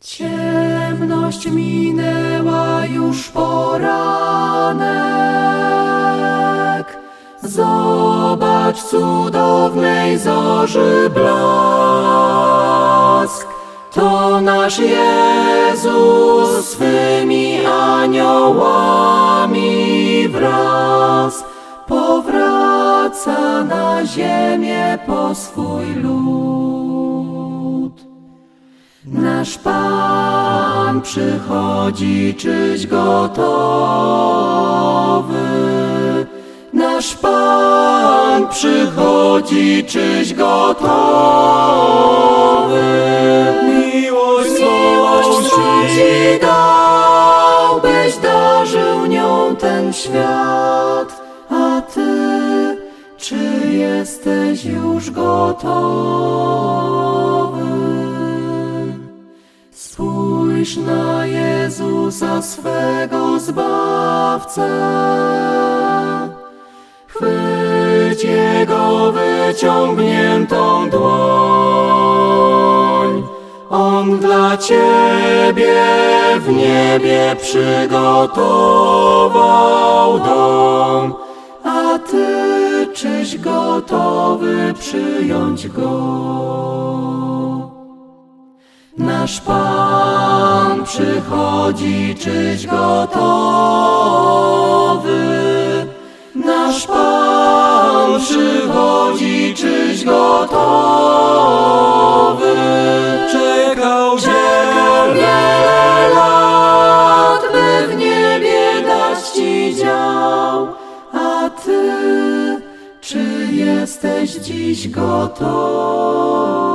Ciemność minęła już poranek. Zobacz cudownej zorzy blask. To nasz Jezus swymi aniołami wraz powraca na ziemię po swój lud. Nasz Pan przychodzi, czyś gotowy. Nasz Pan przychodzi, czyś gotowy. Miłość swą Ci dał, byś darzył nią ten świat. A Ty, czy jesteś już gotowy? Na Jezusa swego Zbawcę. Chwyć Jego wyciągniętą dłoń. On dla Ciebie w niebie przygotował dom. A Ty czyś gotowy przyjąć Go? Nasz Pan przychodzi, czyś gotowy. Nasz Pan przychodzi, czyś gotowy. Czekał, Czekał wiele lat, by w niebie dać Ci dział. A Ty, czy jesteś dziś gotowy?